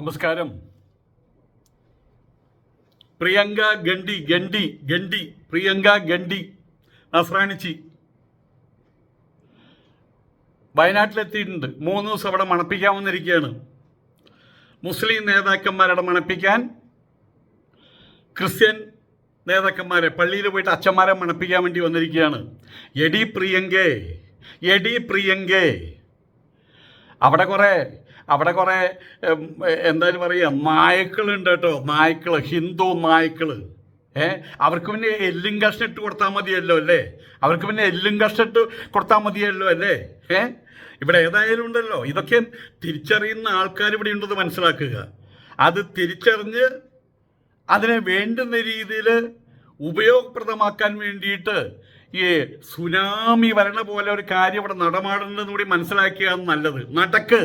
നമസ്കാരം. പ്രിയങ്ക ഗണ്ടി ഗണ്ടി ഗണ്ടി പ്രിയങ്ക ഗണ്ടി നസ്രാണിച്ചി വയനാട്ടിലെത്തിയിട്ടുണ്ട്. മൂന്ന് ദിവസം അവിടെ മണപ്പിക്കാൻ വന്നിരിക്കുകയാണ് മുസ്ലിം നേതാക്കന്മാരുടെ മണപ്പിക്കാൻ ക്രിസ്ത്യൻ നേതാക്കന്മാരെ പള്ളിയിൽ പോയിട്ട് അച്ഛന്മാരെ മണപ്പിക്കാൻ വേണ്ടി വന്നിരിക്കുകയാണ്. എടി പ്രിയങ്കേ എടി പ്രിയങ്കേ. അവിടെ കുറേ അവിടെ കുറേ എന്തായാലും പറയുക നായ്ക്കളുണ്ട് കേട്ടോ നായ്ക്കൾ ഹിന്ദു നായ്ക്കൾ ഏ? അവർക്ക് പിന്നെ എല്ലും കഷ്ണം ഇട്ട് കൊടുത്താൽ മതിയല്ലോ അല്ലേ? അവർക്ക് പിന്നെ എല്ലും കഷ്ണം ഇട്ട് കൊടുത്താൽ മതിയല്ലോ അല്ലേ? ഏ? ഇവിടെ ഏതായാലും ഉണ്ടല്ലോ. ഇതൊക്കെ തിരിച്ചറിയുന്ന ആൾക്കാർ ഇവിടെ ഉണ്ടെന്ന് മനസ്സിലാക്കുക. അത് തിരിച്ചറിഞ്ഞ് അതിനെ വേണ്ടുന്ന രീതിയിൽ ഉപയോഗപ്രദമാക്കാൻ വേണ്ടിയിട്ട് ഈ സുനാമി വരണ പോലെ ഒരു കാര്യം ഇവിടെ നടമാടുന്നതും കൂടി മനസ്സിലാക്കിയാണ് നല്ലത്. നടക്ക്.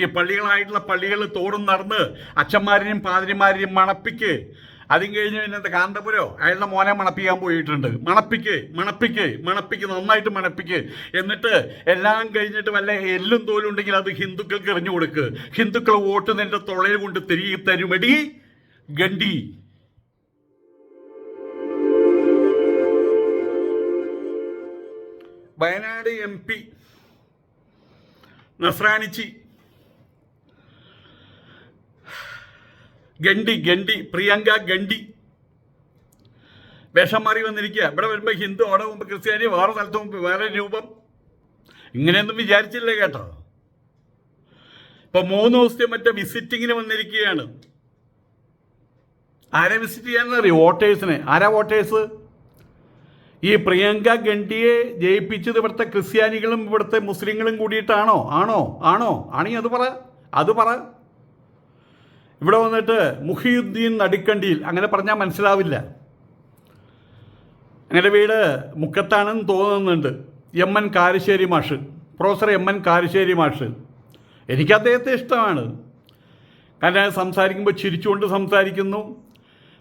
ഈ പള്ളികളായിട്ടുള്ള പള്ളികൾ തോറും നടന്ന് അച്ഛന്മാരെയും പാതിരിമാരെയും മണപ്പിക്ക്. അതും കഴിഞ്ഞ് പിന്നെ കാന്തപുരോ? അയാളുടെ മോനെ മണപ്പിക്കാൻ പോയിട്ടുണ്ട്. മണപ്പിക്ക് മണപ്പിക്ക് മണപ്പിക്ക് നന്നായിട്ട് മണപ്പിക്ക്. എന്നിട്ട് എല്ലാം കഴിഞ്ഞിട്ട് വല്ല എല്ലും തോലും ഉണ്ടെങ്കിൽ അത് ഹിന്ദുക്കൾക്ക് എറിഞ്ഞു കൊടുക്ക്. ഹിന്ദുക്കൾ വോട്ട് നിന്റെ തൊളയിൽ കൊണ്ട് തിരികെ തരുമടി ഗണ്ടി. വയനാട് എം പി നസ്രാണിച്ചി. ഗണ്ടി ഗണ്ടി പ്രിയങ്ക ഗണ്ടി. വേഷം മാറി വന്നിരിക്കുക. ഇവിടെ വരുമ്പോൾ ഹിന്ദു അവിടെ മുമ്പ് ക്രിസ്ത്യാനി വേറെ സ്ഥലത്ത് മുമ്പ് വേറെ രൂപം. ഇങ്ങനെയൊന്നും വിചാരിച്ചില്ലേ കേട്ടോ? ഇപ്പൊ മൂന്ന് ദിവസത്തെ മറ്റേ വിസിറ്റിങ്ങിന് വന്നിരിക്കുകയാണ്. ആരെ വിസിറ്റ് ചെയ്യാനെന്നറിയോ വോട്ടേഴ്സിനെ. ആരാ വോട്ടേഴ്സ്? ഈ പ്രിയങ്ക ഗണ്ടിയെ ജയിപ്പിച്ചത് ഇവിടുത്തെ ക്രിസ്ത്യാനികളും ഇവിടുത്തെ മുസ്ലിങ്ങളും കൂടിയിട്ടാണോ? ആണോ? ആണോ? ആണെങ്കിൽ അത് പറ. അത് പറ. ഇവിടെ വന്നിട്ട് മുഹിയുദ്ദീൻ നടിക്കണ്ടിയിൽ അങ്ങനെ പറഞ്ഞാൽ മനസ്സിലാവില്ല. അങ്ങനെ വീട്? മുക്കത്താണെന്ന് തോന്നുന്നുണ്ട്. എം എൻ കാരശ്ശേരി മാഷ്. പ്രൊഫസർ എം എൻ കാരശ്ശേരി മാഷ്. എനിക്ക് അദ്ദേഹത്തെ ഇഷ്ടമാണ്. കാരണം സംസാരിക്കുമ്പോൾ ചിരിച്ചുകൊണ്ട് സംസാരിക്കുന്നു.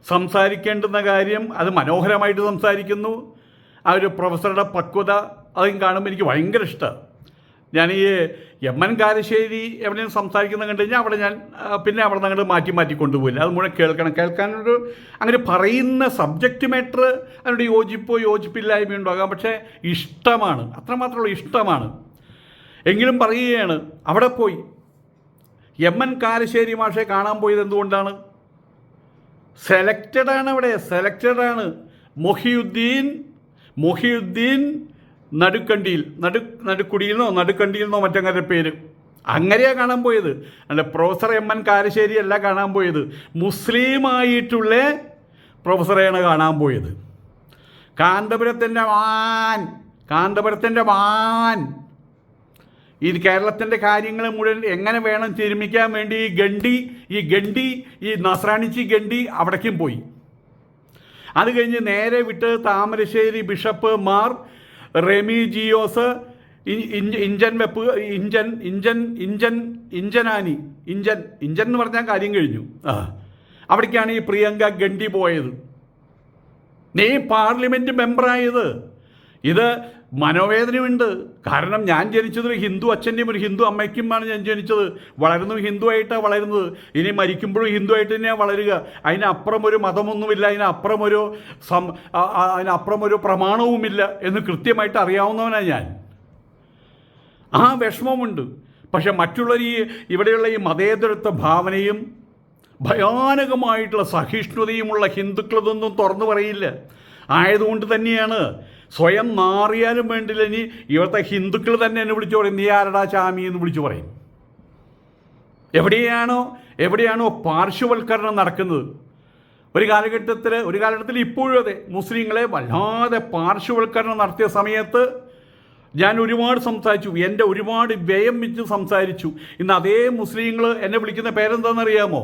സംസാരിക്കേണ്ടുന്ന കാര്യം അത് മനോഹരമായിട്ട് സംസാരിക്കുന്നു. ആ ഒരു പ്രൊഫസറുടെ പക്വത അതും കാണുമ്പോൾ എനിക്ക് ഭയങ്കര ഇഷ്ടമാണ് ഞാൻ ഈ എം എൻ കാരശ്ശേരി എവിടെയും സംസാരിക്കുന്നത് കണ്ടു കഴിഞ്ഞാൽ അവിടെ ഞാൻ പിന്നെ അവിടെ അങ്ങോട്ട് മാറ്റി മാറ്റി കൊണ്ടുപോയില്ല. അത് മുഴുവൻ കേൾക്കണം. കേൾക്കാനൊരു അങ്ങനെ പറയുന്ന സബ്ജക്റ്റ് മാറ്റർ അതിനോട് യോജിപ്പോ യോജിപ്പില്ലായ്മ ഉണ്ടാകാം പക്ഷേ ഇഷ്ടമാണ്. അത്രമാത്രമുള്ള ഇഷ്ടമാണ്. എങ്കിലും പറയുകയാണ് അവിടെ പോയി. എം എൻ കാരശ്ശേരി മാഷെ കാണാൻ പോയത് എന്തുകൊണ്ടാണ്? സെലക്റ്റഡ് ആണ് അവിടെ. സെലക്റ്റഡ് ആണ്. മൊഹിയുദ്ദീൻ മൊഹിയുദ്ദീൻ നടുക്കണ്ടിയിൽ നടു നടുക്കുടിയിൽ നിന്നോ നടുക്കണ്ടിയിൽ നിന്നോ മറ്റങ്ങനെ പേര്. അങ്ങനെയാണ് കാണാൻ പോയത്. അല്ല പ്രൊഫസർ എം എൻ കാരശ്ശേരി അല്ല കാണാൻ പോയത്. മുസ്ലിമായിട്ടുള്ള പ്രൊഫസറെയാണ് കാണാൻ പോയത്. കാന്തപുരത്തിന്റെ മാൻ കാന്തപുരത്തിന്റെ മാൻ ഈ കേരളത്തിന്റെ കാര്യങ്ങൾ മുഴുവൻ എങ്ങനെ വേണം തിരുമിക്കാൻ വേണ്ടി ഈ ഗണ്ടി ഈ ഗണ്ടി ഈ നസ്രാണിച്ചി ഗണ്ടി അവിടേക്കും പോയി. അത് കഴിഞ്ഞ് നേരെ വിട്ട് താമരശ്ശേരി ബിഷപ്പ് മാർ റെമി ജിയോസ് ഇഞ്ചൻ വെപ്പ് ഇഞ്ചൻ ഇഞ്ചൻ ഇഞ്ചൻ ഇഞ്ചനാനി ഇഞ്ചൻ ഇഞ്ചൻ എന്ന് പറഞ്ഞാൽ കാര്യം കഴിഞ്ഞു. ആ. അവിടേക്കാണ് ഈ പ്രിയങ്ക ഗണ്ടി പോയത്. നീ പാർലമെന്റ് മെമ്പറായത്. ഇത് മനോവേദനയുണ്ട്. കാരണം ഞാൻ ജനിച്ചത് ഒരു ഹിന്ദു അച്ഛന്റെയും ഒരു ഹിന്ദു അമ്മയ്ക്കുമാണ് ഞാൻ ജനിച്ചത്. ഹിന്ദു ആയിട്ടാണ് വളരുന്നത്. ഇനി മരിക്കുമ്പോഴും ഹിന്ദു ആയിട്ട് തന്നെയാണ് വളരുക. അതിനപ്പുറം ഒരു മതമൊന്നുമില്ല. അതിനപ്പുറം ഒരു സം അതിനപ്പുറം ഒരു പ്രമാണവുമില്ല എന്ന് കൃത്യമായിട്ട് അറിയാവുന്നവനാണ് ഞാൻ. ആ വിഷമമുണ്ട്. പക്ഷെ മറ്റുള്ള ഈ ഇവിടെയുള്ള ഈ മതേതരത്വ ഭാവനയും ഭയാനകമായിട്ടുള്ള സഹിഷ്ണുതയുമുള്ള ഹിന്ദുക്കളതൊന്നും തുറന്നു പറയില്ല. ആയതുകൊണ്ട് തന്നെയാണ് സ്വയം മാറിയാലും വേണ്ടില്ല ഇനി ഇവിടുത്തെ ഹിന്ദുക്കൾ തന്നെ എന്നെ വിളിച്ചു പറയും നീ ആരടാ ചാമി? എന്ന് വിളിച്ചു പറയും. എവിടെയാണോ എവിടെയാണോ പാർശ്വവൽക്കരണം നടക്കുന്നത്? ഒരു കാലഘട്ടത്തിൽ ഒരു കാലഘട്ടത്തിൽ ഇപ്പോഴും അതെ മുസ്ലിങ്ങളെ വല്ലാതെ പാർശ്വവൽക്കരണം നടത്തിയ സമയത്ത് ഞാൻ ഒരുപാട് സംസാരിച്ചു എന്റെ ഒരുപാട് വ്യയം വെച്ച് സംസാരിച്ചു. ഇന്ന് അതേ മുസ്ലിങ്ങൾ എന്നെ വിളിക്കുന്ന പേരെന്താണെന്നറിയാമോ?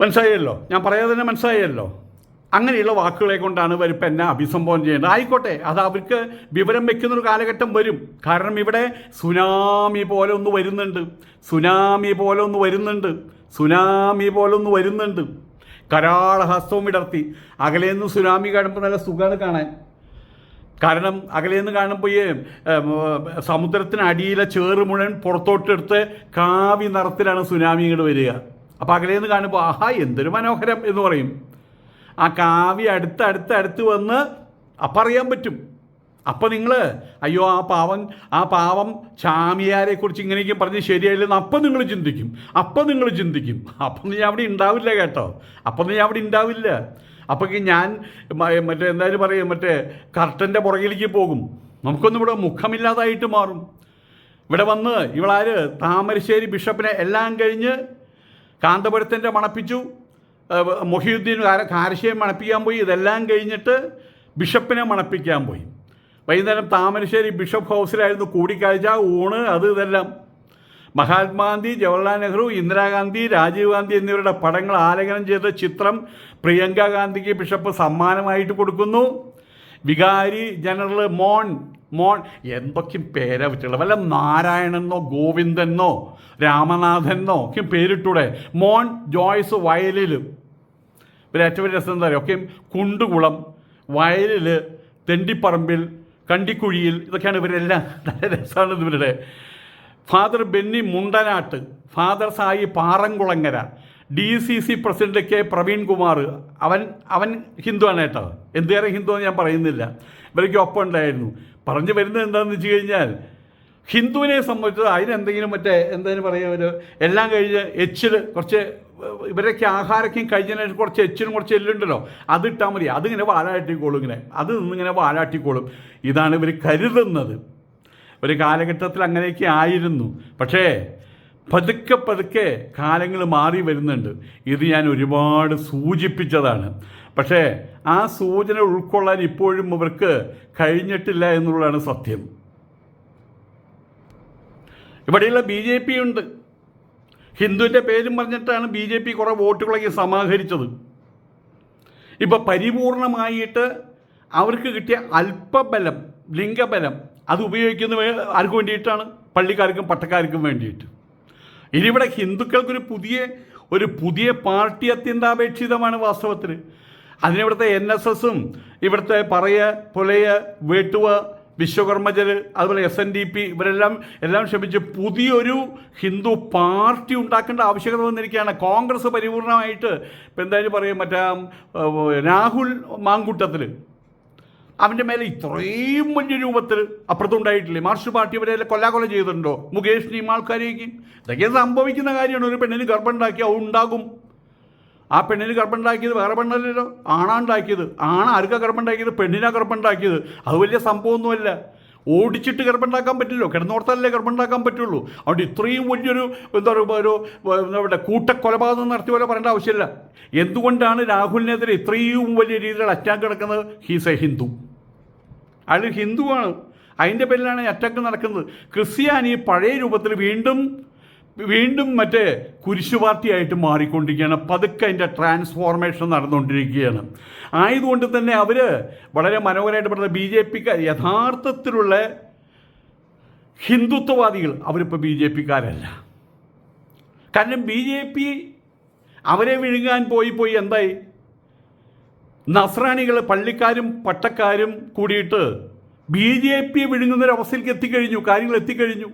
മനസ്സിലായല്ലോ? ഞാൻ പറയാതെ തന്നെ മനസ്സിലായല്ലോ? അങ്ങനെയുള്ള വാക്കുകളെ കൊണ്ടാണ് ഇവരിപ്പോൾ എന്നെ അഭിസംബോധന ചെയ്യുന്നത്. ആയിക്കോട്ടെ അത് അവർക്ക് വിവരം വെക്കുന്നൊരു കാലഘട്ടം വരും. കാരണം ഇവിടെ സുനാമി പോലെ ഒന്ന് വരുന്നുണ്ട്. സുനാമി പോലെ ഒന്ന് വരുന്നുണ്ട്. സുനാമി പോലെ ഒന്ന് വരുന്നുണ്ട്. കരാളഹസ്തവും വിടർത്തി. അകലെ നിന്ന് സുനാമി കാണുമ്പോൾ നല്ല സുഖമാണ് കാണാൻ. കാരണം അകലെ നിന്ന് കാണുമ്പോൾ ഈ സമുദ്രത്തിനടിയിലെ ചേറ് മുഴുവൻ പുറത്തോട്ടെടുത്ത് കാവി നിറത്തിലാണ് സുനാമി ഇങ്ങോട്ട് വരിക. അപ്പോൾ അകലെ നിന്ന് കാണുമ്പോൾ ആഹാ എന്തൊരു മനോഹരം എന്ന് പറയും. ആ കാവി അടുത്ത് അടുത്ത് അടുത്ത് വന്ന് അപ്പം അറിയാൻ പറ്റും. അപ്പം നിങ്ങൾ അയ്യോ ആ പാവം ആ പാവം ചാമിയാരെ കുറിച്ച് ഇങ്ങനെയൊക്കെ പറഞ്ഞ് ശരിയായില്ലെന്ന് അപ്പം നിങ്ങൾ ചിന്തിക്കും. അപ്പം നിങ്ങൾ ചിന്തിക്കും. അപ്പം നീ അവിടെ ഉണ്ടാവില്ല കേട്ടോ. അപ്പം നീ അവിടെ ഉണ്ടാവില്ല അപ്പോൾ ഞാൻ മറ്റേ എന്തായാലും പറയും മറ്റേ കർട്ടന്റെ പുറകിലേക്ക് പോകും. നമുക്കൊന്നും ഇവിടെ മുഖമില്ലാതായിട്ട് മാറും. ഇവിടെ വന്ന് ഇവളാര് താമരശ്ശേരി ബിഷപ്പിനെ എല്ലാം കഴിഞ്ഞ് കാന്തപുരത്തിന്റെ മണപ്പിച്ചു. മൊഹിയുദ്ദീൻ കാരശ്ശേരി മണപ്പിക്കാൻ പോയി. ഇതെല്ലാം കഴിഞ്ഞിട്ട് ബിഷപ്പിനെ മണപ്പിക്കാൻ പോയി. വൈകുന്നേരം താമരശ്ശേരി ബിഷപ്പ് ഹൗസിലായിരുന്നു കൂടിക്കാഴ്ച ഊണ് അത് ഇതെല്ലാം. മഹാത്മാഗാന്ധി ജവഹർലാൽ നെഹ്റു ഇന്ദിരാഗാന്ധി രാജീവ് ഗാന്ധി എന്നിവരുടെ പടങ്ങൾ ആലേഖനം ചെയ്ത ചിത്രം പ്രിയങ്ക ഗാന്ധിക്ക് ബിഷപ്പ് സമ്മാനമായിട്ട് കൊടുക്കുന്നു. വികാരി ജനറൽ മോൺ മോൺ എന്തൊക്കെയും പേരാ പറ്റുള്ള വല്ല നാരായണെന്നോ ഗോവിന്ദനോ രാമനാഥനോ ഒക്കെ പേരിട്ടൂടെ. മോൺ ജോയ്സ് വയലിൽ ഇവർ ഏറ്റവും വലിയ രസം എന്താ പറയുക ഒക്കെ കുണ്ടുകുളം വയലിൽ തെണ്ടിപ്പറമ്പിൽ കണ്ടിക്കുഴിയിൽ ഇതൊക്കെയാണ് ഇവരെല്ലാം. നല്ല രസമാണ് ഇവരുടെ. Father Benny Mundanatt father Sai Parankulangara D C C president K Praveen Kumar അവൻ അവൻ ഹിന്ദുവാണ് കേട്ടോ. എന്തുവരെ ഹിന്ദു എന്ന് ഞാൻ പറയുന്നില്ല. ഇവരൊക്കെ ഒപ്പം ഉണ്ടായിരുന്നു. പറഞ്ഞു വരുന്നത് എന്താണെന്ന് വെച്ച് കഴിഞ്ഞാൽ ഹിന്ദുവിനെ സംബന്ധിച്ചത് അതിനെന്തെങ്കിലും മറ്റേ എന്തെങ്കിലും പറയുക ഒരു എല്ലാം കഴിഞ്ഞ് എച്ചിൽ കുറച്ച് ഇവരൊക്കെ ആഹാരമൊക്കെ കഴിഞ്ഞതിന് കുറച്ച് എച്ചിനും കുറച്ച് എല്ലുണ്ടല്ലോ അത് ഇട്ടാൽ മതി. അതിങ്ങനെ വാലാട്ടിക്കോളും ഇങ്ങനെ. അത് നിന്നിങ്ങനെ വാലാട്ടിക്കോളും. ഇതാണ് ഇവർ കരുതുന്നത്. ഒരു കാലഘട്ടത്തിൽ അങ്ങനെയൊക്കെ ആയിരുന്നു. പക്ഷേ പതുക്കെ പതുക്കെ കാലങ്ങൾ മാറി വരുന്നുണ്ട്. ഇത് ഞാൻ ഒരുപാട് സൂചിപ്പിച്ചതാണ്. പക്ഷേ ആ സൂചന ഉൾക്കൊള്ളാൻ ഇപ്പോഴും ഇവർക്ക് കഴിഞ്ഞിട്ടില്ല എന്നുള്ളതാണ് സത്യം. ഇവിടെയുള്ള ബി ജെ പി ഉണ്ട്. ഹിന്ദുവിന്റെ പേരും പറഞ്ഞിട്ടാണ് ബി ജെ പി കുറേ വോട്ടുകളൊക്കെ സമാഹരിച്ചത്. ഇപ്പോൾ പരിപൂർണമായിട്ട് അവർക്ക് കിട്ടിയ അല്പബലം ലിംഗബലം അത് ഉപയോഗിക്കുന്ന ആർക്ക് വേണ്ടിയിട്ടാണ്? പള്ളിക്കാർക്കും പട്ടക്കാർക്കും വേണ്ടിയിട്ട്. ഇനി ഇവിടെ ഹിന്ദുക്കൾക്കൊരു പുതിയ ഒരു പുതിയ പാർട്ടി അത്യന്താപേക്ഷിതമാണ് വാസ്തവത്തിൽ അതിനിവിടുത്തെ എൻ എസ് എസും ഇവിടുത്തെ പറയ പുലയ വേട്ടുവ വിശ്വകർമ്മജര് അതുപോലെ എസ് എൻ ഡി പി ഇവരെല്ലാം എല്ലാം ക്ഷമിച്ച് പുതിയൊരു ഹിന്ദു പാർട്ടി ഉണ്ടാക്കേണ്ട ആവശ്യകത വന്നിരിക്കുകയാണ്. കോൺഗ്രസ് പരിപൂർണമായിട്ട് ഇപ്പം എന്തായാലും പറയും മറ്റേ രാഹുൽ മാങ്കൂട്ടത്തിൽ അവന്റെ മേലെ ഇത്രയും വലിയ രൂപത്തിൽ അപ്പുറത്തുണ്ടായിട്ടില്ലേ മാർഷ് പാർട്ടി ഇവരെ കൊല്ലാകൊല ചെയ്തിട്ടുണ്ടോ? മുകേഷിനെയും ആൾക്കാരെയൊക്കെ? ഇതൊക്കെ സംഭവിക്കുന്ന കാര്യമാണ്. ഒരു പെണ്ണിന് ഗർഭം ഉണ്ടാക്കി അത് ഉണ്ടാകും. ആ പെണ്ണിന് ഗർഭം ഉണ്ടാക്കിയത് വേറെ പെണ്ണല്ലല്ലോ. ആണാണ്ടാക്കിയത് ആണ് ആർക്കാ ഗർഭം ഉണ്ടാക്കിയത് പെണ്ണിനാ ഗർഭം ഉണ്ടാക്കിയത് അത് വലിയ സംഭവമൊന്നുമല്ല. ഓടിച്ചിട്ട് ഗർഭം ഉണ്ടാക്കാൻ പറ്റില്ലോ കിടന്നോർത്തല്ലേ ഗർഭം ഉണ്ടാക്കാൻ പറ്റുള്ളൂ. അതുകൊണ്ട് ഇത്രയും വലിയൊരു എന്താ പറയുക ഒരു എന്താ കൂട്ടക്കൊലപാതകം നടത്തിയ പോലെ പറയേണ്ട ആവശ്യമില്ല. എന്തുകൊണ്ടാണ് രാഹുലിനെതിരെ ഇത്രയും വലിയ രീതിയിൽ അറ്റാക്ക് നടക്കുന്നത്? ഹീസ് എ ഹിന്ദു അയാൾ ഹിന്ദുവാണ്. അതിന്റെ പേരിലാണ് അറ്റാക്ക് നടക്കുന്നത്. ക്രിസ്ത്യാനി പഴയ രൂപത്തിൽ വീണ്ടും വീണ്ടും മറ്റേ കുരിശു പാർട്ടിയായിട്ട് മാറിക്കൊണ്ടിരിക്കുകയാണ്. പതുക്കെ അതിന്റെ ട്രാൻസ്ഫോർമേഷൻ നടന്നുകൊണ്ടിരിക്കുകയാണ്. ആയതുകൊണ്ട് തന്നെ അവർ വളരെ മനോഹരമായിട്ട് പറഞ്ഞ ബി ജെ പിക്ക് യഥാർത്ഥത്തിലുള്ള ഹിന്ദുത്വവാദികൾ അവരിപ്പോൾ ബി ജെ പിക്കാരല്ല. കാരണം ബി ജെ പി അവരെ വിഴുങ്ങാൻ പോയി പോയി എന്തായി? നസ്രാണികൾ പള്ളിക്കാരും പട്ടക്കാരും കൂടിയിട്ട് ബി ജെ പി വിഴുങ്ങുന്നൊരവസ്ഥയിലേക്ക് എത്തിക്കഴിഞ്ഞു കാര്യങ്ങൾ എത്തിക്കഴിഞ്ഞു.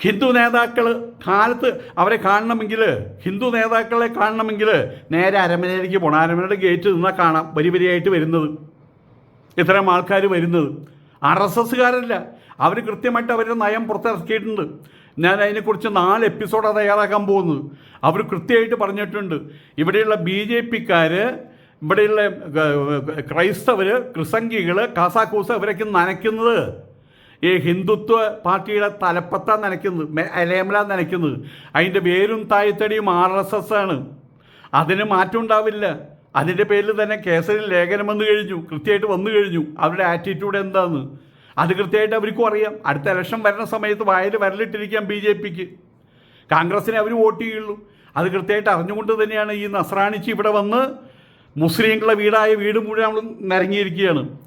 ഹിന്ദു നേതാക്കൾ കാലത്ത് അവരെ കാണണമെങ്കിൽ ഹിന്ദു നേതാക്കളെ കാണണമെങ്കിൽ നേരെ അരമനയിലേക്ക് പോകണം അരമനയുടെ ഗേറ്റ് നിന്നാൽ കാണാം വരി വരിയായിട്ട് വരുന്നത്. ഇത്തരം ആൾക്കാർ വരുന്നത്. R S എസ്സുകാരല്ല. അവർ കൃത്യമായിട്ട് അവരുടെ നയം പുറത്തിറക്കിയിട്ടുണ്ട്. ഞാൻ അതിനെക്കുറിച്ച് നാല് എപ്പിസോഡാണ് തയ്യാറാക്കാൻ പോകുന്നത്. അവർ കൃത്യമായിട്ട് പറഞ്ഞിട്ടുണ്ട്. ഇവിടെയുള്ള ബി ജെ പിക്കാർ ഇവിടെയുള്ള ക്രൈസ്തവർ ക്രിസംഗികൾ കാസാക്കൂസ് അവരൊക്കെ നനയ്ക്കുന്നത് ഈ ഹിന്ദുത്വ പാർട്ടിയുടെ തലപ്പത്താണ് നനയ്ക്കുന്നത് അലേമല നനയ്ക്കുന്നത്. അതിന്റെ വേരും തായ്ത്തടിയും ആർ എസ് എസ് ആണ്. അതിന് മാറ്റം ഉണ്ടാവില്ല. അതിന്റെ പേരിൽ തന്നെ കേസരിൽ ലേഖനം വന്നു കഴിഞ്ഞു കൃത്യമായിട്ട് വന്നു കഴിഞ്ഞു. അവരുടെ ആറ്റിറ്റ്യൂഡ് എന്താണെന്ന് അത് കൃത്യമായിട്ട് അവർക്കും അറിയാം. അടുത്ത ഇലക്ഷൻ വരുന്ന സമയത്ത് വായിൽ വരലിട്ടിരിക്കാം ബി ജെ പിക്ക്. കോൺഗ്രസിനെ അവർ വോട്ട് ചെയ്യുള്ളൂ. അത് കൃത്യമായിട്ട് അറിഞ്ഞുകൊണ്ട് തന്നെയാണ് ഈ നസ്രാണിച്ച് ഇവിടെ വന്ന് മുസ്ലിങ്ങളുടെ വീടായ വീട് മുഴുവൻ നമ്മൾ നിരങ്ങിയിരിക്കുകയാണ്.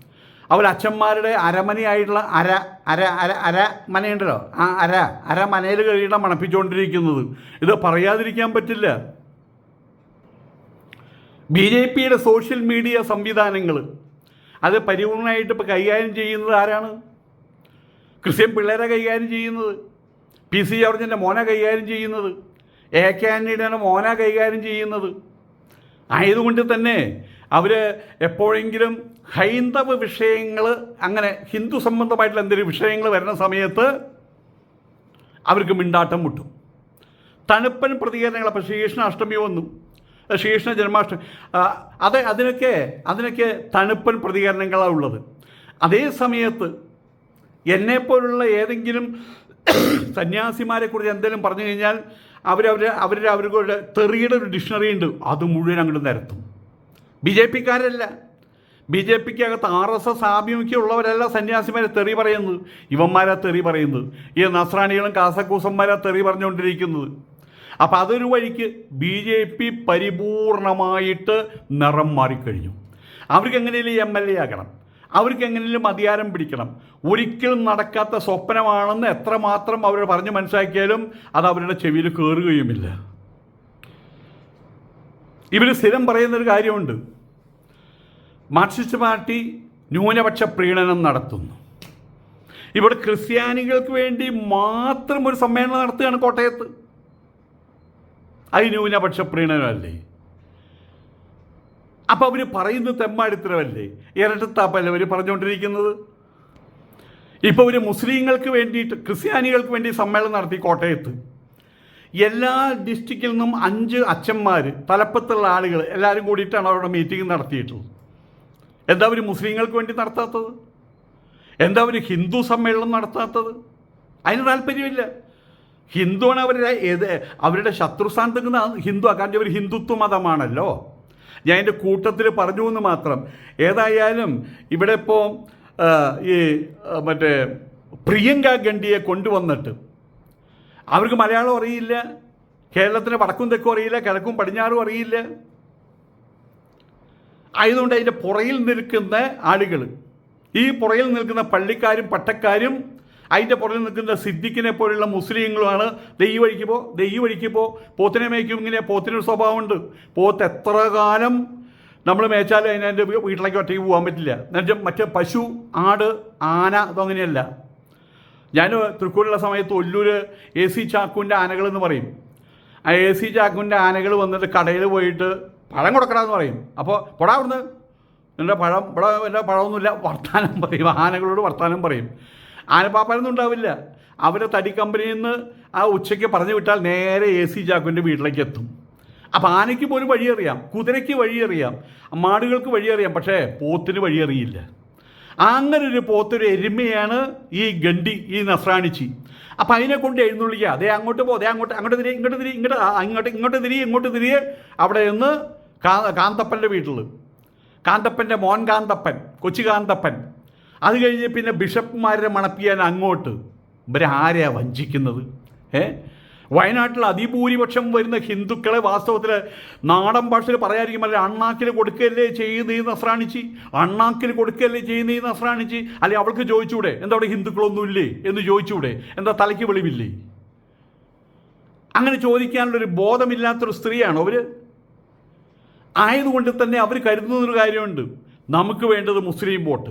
അവർ അച്ഛന്മാരുടെ അരമനയായിട്ടുള്ള അര അര അര അര മനയുണ്ടല്ലോ. ആ അര അര മനയിൽ കഴിയണം മണപ്പിച്ചുകൊണ്ടിരിക്കുന്നത്. ഇത് പറയാതിരിക്കാൻ പറ്റില്ല. ബി ജെ പിയുടെ സോഷ്യൽ മീഡിയ സംവിധാനങ്ങൾ. അത് പരിപൂർണമായിട്ട് ഇപ്പോൾ കൈകാര്യം ചെയ്യുന്നത് ആരാണ്? ക്രിസ്ത്യൻ പിള്ളേരെ കൈകാര്യം ചെയ്യുന്നത്. പി സി ജോർജിന്റെ മോനെ കൈകാര്യം ചെയ്യുന്നത്. എ കെ ആന്റണിയുടെ മോനെ കൈകാര്യം ചെയ്യുന്നത്. ആയതുകൊണ്ട് തന്നെ അവർ എപ്പോഴെങ്കിലും ഹൈന്ദവ വിഷയങ്ങൾ അങ്ങനെ ഹിന്ദു സംബന്ധമായിട്ടുള്ള എന്തെങ്കിലും വിഷയങ്ങൾ വരുന്ന സമയത്ത് അവർക്ക് മിണ്ടാട്ടം മുട്ടും. തണുപ്പൻ പ്രതികരണങ്ങൾ അപ്പോൾ ശ്രീകൃഷ്ണ അഷ്ടമി വന്നു. ശ്രീകൃഷ്ണ ജന്മാഷ്ടമി അത് അതിനൊക്കെ അതിനൊക്കെ തണുപ്പൻ പ്രതികരണങ്ങളാണ് ഉള്ളത്. അതേ സമയത്ത് എന്നെപ്പോലുള്ള ഏതെങ്കിലും സന്യാസിമാരെ കുറിച്ച് എന്തെങ്കിലും പറഞ്ഞു കഴിഞ്ഞാൽ അവരവർ അവരുടെ അവരുടെ തെറിയുടെ ഒരു ഡിക്ഷണറി ഉണ്ട്. അത് മുഴുവൻ അങ്ങോട്ട് നിരത്തും. ബി ജെ പിക്കാരല്ല ബി ജെ പിക്ക് അകത്ത് ആർ എസ് എസ് ആഭിമുഖ്യമുള്ളവരല്ല സന്യാസിമാരെ തെറി പറയുന്നത്. ഇവന്മാരാ തെറി പറയുന്നത്. ഈ നസ്രാണികളും കാസക്കൂസന്മാരാ തെറി പറഞ്ഞുകൊണ്ടിരിക്കുന്നത്. അപ്പം അതൊരു വഴിക്ക് ബി ജെ പി പരിപൂർണമായിട്ട് നിറം മാറിക്കഴിഞ്ഞു. അവർക്ക് എങ്ങനെയും എം എൽ എ ആകണം. അവർക്ക് എങ്ങനെയും അധികാരം പിടിക്കണം. ഒരിക്കലും നടക്കാത്ത സ്വപ്നമാണെന്ന് എത്രമാത്രം അവർ പറഞ്ഞു മനസ്സിലാക്കിയാലും അത് അവരുടെ ചെവിയിൽ കയറുകയുമില്ല ഇവർ സ്ഥിരം പറയുന്നൊരു കാര്യമുണ്ട്. മാർക്സിസ്റ്റ് പാർട്ടി ന്യൂനപക്ഷ പ്രീണനം നടത്തുന്നു. ഇവിടെ ക്രിസ്ത്യാനികൾക്ക് വേണ്ടി മാത്രം ഒരു സമ്മേളനം നടത്തുകയാണ് കോട്ടയത്ത്. അത് ന്യൂനപക്ഷ പ്രീണനമല്ലേ? അപ്പം അവർ പറയുന്നത് തെമ്മാടിത്തരമല്ലേ? ഇരട്ടത്താപ്പല്ലേ അവർ പറഞ്ഞുകൊണ്ടിരിക്കുന്നത്. ഇപ്പോൾ ഒരു മുസ്ലിങ്ങൾക്ക് വേണ്ടിയിട്ട് ക്രിസ്ത്യാനികൾക്ക് വേണ്ടി സമ്മേളനം നടത്തി കോട്ടയത്ത്. എല്ലാ ഡിസ്ട്രിക്റ്റിൽ നിന്നും അഞ്ച് അച്ഛന്മാർ തലപ്പത്തുള്ള ആളുകൾ എല്ലാവരും കൂടിയിട്ടാണ് അവരുടെ മീറ്റിംഗ് നടത്തിയിട്ടുള്ളത്. എന്താ അവർ മുസ്ലിങ്ങൾക്ക് വേണ്ടി നടത്താത്തത്? എന്താ അവർ ഹിന്ദു സമ്മേളനം നടത്താത്തത്? അതിന് താല്പര്യമില്ല. ഹിന്ദുവാണ് അവരുടെ ഏത് അവരുടെ ശത്രുസ്ഥാനത്ത് നിൽക്കുന്ന കാരണം അവർ ഹിന്ദുത്വ മതമാണല്ലോ. ഞാൻ എന്റെ കൂട്ടത്തിൽ പറഞ്ഞു എന്ന് മാത്രം. ഏതായാലും ഇവിടെ ഇപ്പോൾ ഈ മറ്റേ പ്രിയങ്ക ഗണ്ഡിയെ കൊണ്ടുവന്നിട്ട് അവർക്ക് മലയാളം അറിയില്ല കേരളത്തിന് വടക്കും തെക്കും അറിയില്ല കിഴക്കും പടിഞ്ഞാറും അറിയില്ല. ആയതുകൊണ്ട് അതിന്റെ പുറയിൽ നിൽക്കുന്ന ആളുകൾ ഈ പുറയിൽ നിൽക്കുന്ന പള്ളിക്കാരും പട്ടക്കാരും അതിന്റെ പുറകിൽ നിൽക്കുന്ന സിദ്ദിഖിനെ പോലുള്ള മുസ്ലിങ്ങളുമാണ് ദൈ വഴിക്ക് പോ ദൈ വഴിക്ക് പോ പോത്തിനെ മേയ്ക്കും ഇങ്ങനെ പോത്തിനൊരു സ്വഭാവമുണ്ട്. പോത്ത് എത്ര കാലം നമ്മൾ മേച്ചാലും അതിനെ വീട്ടിലേക്ക് ഒറ്റയ്ക്ക് പോകാൻ പറ്റില്ല. എന്നുവെച്ചാൽ മറ്റേ പശു ആട് ആന അതങ്ങനെയല്ല ഞാൻ തൃക്കൂടുള്ള സമയത്ത് ഒല്ലൂർ എ സി ചാക്കുവിന്റെ ആനകൾ എന്ന് പറയും. ആ എ സി ചാക്കുവിന്റെ ആനകൾ വന്നിട്ട് കടയിൽ പോയിട്ട് പഴം കൊടുക്കണമെന്ന് പറയും. അപ്പോൾ പൊടാ അവിടുന്ന്. എന്റെ പഴം ഇവിടെ എന്റെ പഴമൊന്നുമില്ല വർത്താനം പറയും. ആനകളോട് വർത്താനം പറയും. ആനപ്പാപ്പനൊന്നും ഉണ്ടാവില്ല. അവരെ തടി കമ്പനിയിൽ നിന്ന് ആ ഉച്ചയ്ക്ക് പറഞ്ഞു വിട്ടാൽ നേരെ എ സി ചാക്കുവിന്റെ വീട്ടിലേക്ക് എത്തും. അപ്പോൾ ആനയ്ക്ക് പോലും വഴിയറിയാം. കുതിരയ്ക്ക് വഴിയറിയാം. മാടുകൾക്ക് വഴിയറിയാം. പക്ഷേ പോത്തിന് വഴിയറിയില്ല. അങ്ങനെ ഒരു പോത്തൊരു എരുമയാണ് ഈ ഗണ്ടി ഈ നസ്രാണിച്ചി. അപ്പം അതിനെ കൊണ്ട് എഴുന്നള്ളിക്കുക. അതേ അങ്ങോട്ട് പോ അതേ അങ്ങോട്ട് അങ്ങോട്ട് തിരി ഇങ്ങോട്ട് തിരി ഇങ്ങോട്ട് അങ്ങോട്ട് ഇങ്ങോട്ട് തിരി ഇങ്ങോട്ട് തിരിയെ. അവിടെ നിന്ന് കാന്തപ്പന്റെ വീട്ടിൽ കാന്തപ്പന്റെ മോൻ കാന്തപ്പൻ കൊച്ചു കാന്തപ്പൻ. അത് കഴിഞ്ഞ് പിന്നെ ബിഷപ്പുമാരെ മണപ്പിക്കാൻ അങ്ങോട്ട്. ഇവരെ ആരെയാ വഞ്ചിക്കുന്നത്? ഏ? വയനാട്ടിൽ അതിഭൂരിപക്ഷം വരുന്ന ഹിന്ദുക്കളെ വാസ്തവത്തിൽ നാടൻ ഭാഷയിൽ പറയാതിരിക്കും അല്ലെ അണ്ണാക്കിൽ കൊടുക്കല്ലേ ചെയ്യുന്ന ഈ നസ്രാണിച്ചി അണ്ണാക്കിൽ കൊടുക്കല്ലേ ചെയ്യുന്ന ഈ നസ്രാണിച്ചി അല്ലെ അവൾക്ക് ചോദിച്ചൂടെ? എന്താ അവിടെ ഹിന്ദുക്കളൊന്നുമില്ലേ എന്ന് ചോദിച്ചൂടെ? എന്താ തലയ്ക്ക് വെളിവില്ലേ? അങ്ങനെ ചോദിക്കാനുള്ളൊരു ബോധമില്ലാത്തൊരു സ്ത്രീയാണ് അവർ ആയതുകൊണ്ട് തന്നെ അവർ കരുതുന്നൊരു കാര്യമുണ്ട്. നമുക്ക് വേണ്ടത് മുസ്ലിം വോട്ട്.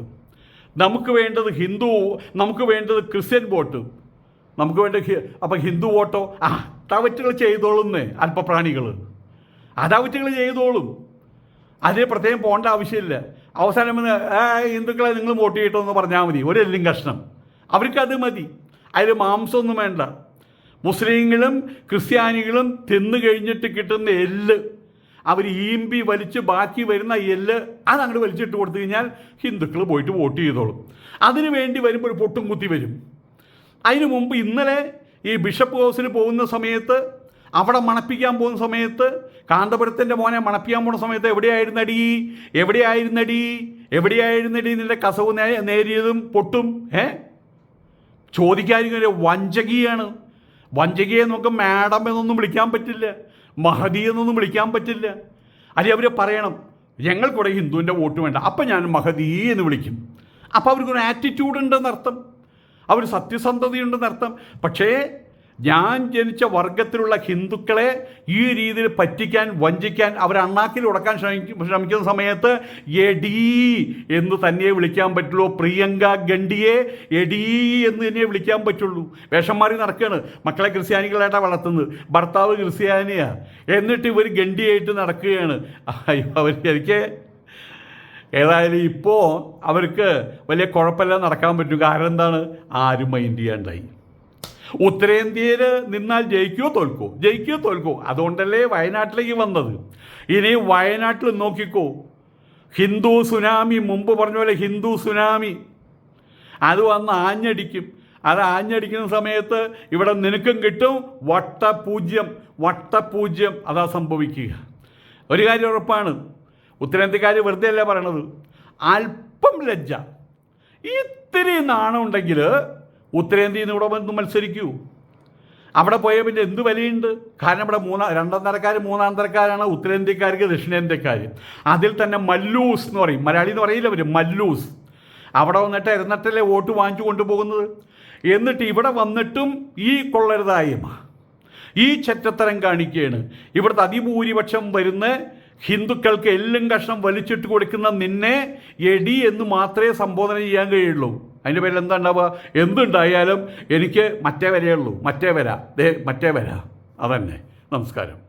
നമുക്ക് വേണ്ടത് ഹിന്ദു നമുക്ക് വേണ്ടത് ക്രിസ്ത്യൻ വോട്ട്. നമുക്ക് വേണ്ടി അപ്പം ഹിന്ദു വോട്ടോ? ആ തവറ്റുകൾ ചെയ്തോളുന്നേ അല്പപ്രാണികൾ. അതവറ്റുകൾ ചെയ്തോളും. അതിന് പ്രത്യേകം പോകേണ്ട ആവശ്യമില്ല. അവസാനം ഹിന്ദുക്കളെ നിങ്ങൾ വോട്ട് ചെയ്യട്ടോ എന്ന് പറഞ്ഞാൽ മതി. ഒരു എല്ലും കഷ്ണം. അവർക്കത് മതി. അതിൽ മാംസമൊന്നും വേണ്ട. മുസ്ലിങ്ങളും ക്രിസ്ത്യാനികളും തിന്നു കഴിഞ്ഞിട്ട് കിട്ടുന്ന എല്ല് അവർ ഈമ്പി വലിച്ച് ബാക്കി വരുന്ന എല്ല് അതങ്ങോട്ട് വലിച്ചിട്ട് കൊടുത്തു കഴിഞ്ഞാൽ ഹിന്ദുക്കൾ പോയിട്ട് വോട്ട് ചെയ്തോളും. അതിനു വേണ്ടി വരുമ്പോൾ ഒരു പൊട്ടും കുത്തി വരും. അതിനു മുമ്പ് ഇന്നലെ ഈ ബിഷപ്പ് ഹൗസിന് പോകുന്ന സമയത്ത് അവിടെ മണപ്പിക്കാൻ പോകുന്ന സമയത്ത് കാന്തപുരത്തിന്റെ മോനെ മണപ്പിക്കാൻ പോകുന്ന സമയത്ത് എവിടെയായിരുന്നടി? എവിടെയായിരുന്നടി? എവിടെയായിരുന്നടി നിന്റെ കസവ് നേ നേരിയതും പൊട്ടും? ഏ? ചോദിക്കാതിരിക്കുന്ന വഞ്ചകിയാണ്. വഞ്ചകിയെ നമുക്ക് മാഡം എന്നൊന്നും വിളിക്കാൻ പറ്റില്ല. മഹതി എന്നൊന്നും വിളിക്കാൻ പറ്റില്ല. അല്ലെ അവർ പറയണം ഞങ്ങൾക്കൂടെ ഹിന്ദുവിന്റെ വോട്ട് വേണ്ട. അപ്പം ഞാൻ മഹതി എന്ന് വിളിക്കും. അപ്പോൾ അവർക്കൊരു ആറ്റിറ്റ്യൂഡ് ഉണ്ടെന്നർത്ഥം. അവർ സത്യസന്ധതയുണ്ടെന്ന് അർത്ഥം. പക്ഷേ ഞാൻ ജനിച്ച വർഗത്തിലുള്ള ഹിന്ദുക്കളെ ഈ രീതിയിൽ പറ്റിക്കാൻ വഞ്ചിക്കാൻ അവർ അണ്ണാക്കിൽ ഉടക്കാൻ ശ്രമിക്കും ശ്രമിക്കുന്ന സമയത്ത് എടീ എന്ന് തന്നെ വിളിക്കാൻ പറ്റുള്ളൂ. പ്രിയങ്ക ഗണ്ഡിയെ എടീ എന്ന് തന്നെ വിളിക്കാൻ പറ്റുള്ളൂ. വേഷം മാറി നടക്കുകയാണ്. മക്കളെ ക്രിസ്ത്യാനികളായിട്ടാണ് വളർത്തുന്നത്. ഭർത്താവ് ക്രിസ്ത്യാനിയാണ് എന്നിട്ട് ഇവർ ഗണ്ഡിയായിട്ട് നടക്കുകയാണ്. അവർ എനിക്ക് ഏതായാലും ഇപ്പോൾ അവർക്ക് വലിയ കുഴപ്പമില്ല നടക്കാൻ പറ്റും. കാരണം എന്താണ്? ആരും മൈൻഡ് ചെയ്യാണ്ടായി. ഉത്തരേന്ത്യയിൽ നിന്നാൽ ജയിക്കുകയോ തോൽക്കോ ജയിക്കുകയോ തോൽക്കോ അതുകൊണ്ടല്ലേ വയനാട്ടിലേക്ക് വന്നത്. ഇനി വയനാട്ടിൽ നോക്കിക്കോ. ഹിന്ദു സുനാമി മുമ്പ് പറഞ്ഞ പോലെ ഹിന്ദു സുനാമി. അത് വന്ന് ആഞ്ഞടിക്കും. അത് ആഞ്ഞടിക്കുന്ന സമയത്ത് ഇവിടെ നിനക്കും കിട്ടും. വട്ടപൂജ്യം വട്ടപൂജ്യം അതാ സംഭവിക്കുക. ഒരു കാര്യം ഉറപ്പാണ്. ഉത്തരേന്ത്യക്കാർ വെറുതെ അല്ല പറയണത്? അല്പം ലജ്ജ. ഇത്തിരി നാണം ഉണ്ടെങ്കിൽ ഉത്തരേന്ത്യയിൽ നിന്ന് ഇവിടെ വന്ന് മത്സരിക്കൂ. അവിടെ പോയാൽ പിന്നെ എന്ത് വിലയുണ്ട്? കാരണം ഇവിടെ മൂന്നാം രണ്ടാം തരക്കാർ മൂന്നാം തരക്കാരാണ് ഉത്തരേന്ത്യക്കാർക്ക് ദക്ഷിണേന്ത്യക്കാർ അതിൽ തന്നെ മല്ലൂസ് എന്ന് പറയും. മലയാളി എന്ന് പറയില്ല അവർ മല്ലൂസ്. അവിടെ വന്നിട്ട് ഇരുന്നിട്ടല്ലേ വോട്ട് വാങ്ങിച്ചു കൊണ്ടുപോകുന്നത്? എന്നിട്ട് ഇവിടെ വന്നിട്ടും ഈ കൊള്ളരുതായ്മ. ഈ ചെറ്റത്തരം കാണിക്കുകയാണ് ഇവിടുത്തെ അതിഭൂരിപക്ഷം വരുന്ന ഹിന്ദുക്കൾക്ക് എല്ലും കഷ്ണം വലിച്ചിട്ട് കൊടുക്കുന്ന നിന്നെ എടി എന്ന് മാത്രമേ സംബോധന ചെയ്യാൻ കഴിയുള്ളൂ. അതിന്റെ പേരിൽ എന്താ ഉണ്ടാവുക? എന്തുണ്ടായാലും എനിക്ക് മറ്റേ വരയുള്ളൂ മറ്റേ വര. ദേ മറ്റേ വര. അതന്നെ. നമസ്കാരം.